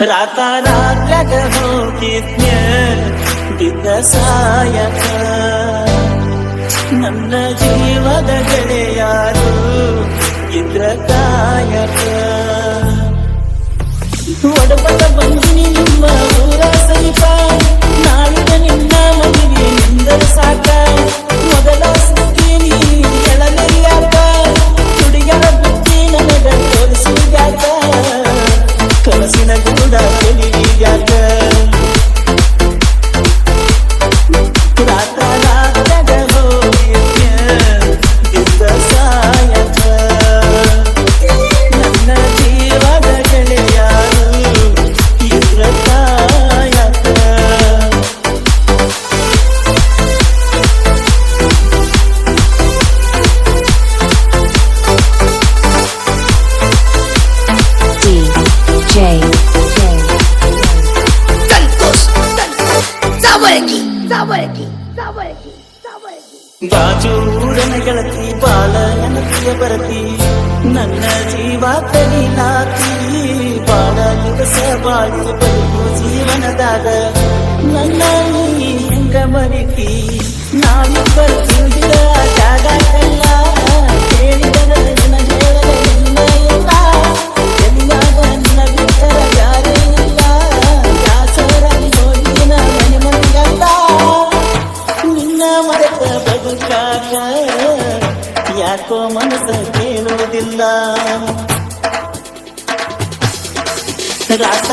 ರಾತ ರಾತ್ರ್ಯಾಗ ಹೋಗಿದ್ನ್ಯ ಬಿದ್ದ ಸಾಯಕ ನನ್ನ ಜೀವದ ಗೆಳೆಯಾರು ಇದ್ರ ಕಾಯಕ ಗೂಡ ತಿಳಿಯಾಕ ರಾತ Sabaraki, Sabaraki, Sabaraki. ಬಾಜೂರನ ಬಾಳ ನನತಿಯ ಬರತಿ ನನ್ನ ಜೀವ ಕಲಿಲಾತಿ ಬಾಳ ದಿವಸ ಬಾಳಿ ಬದುಕು ಜೀವನದಾಗ ನನ್ನ ಹೆಂಗ ಮರಿತಿ ನಾನು ತಿಳಿದ ಮರೆತ ಬದುಕಾಗ ಯಾಕೋ ಮನಸ್ಸ ಕೇಳುವುದಿಲ್ಲ. ರಾತ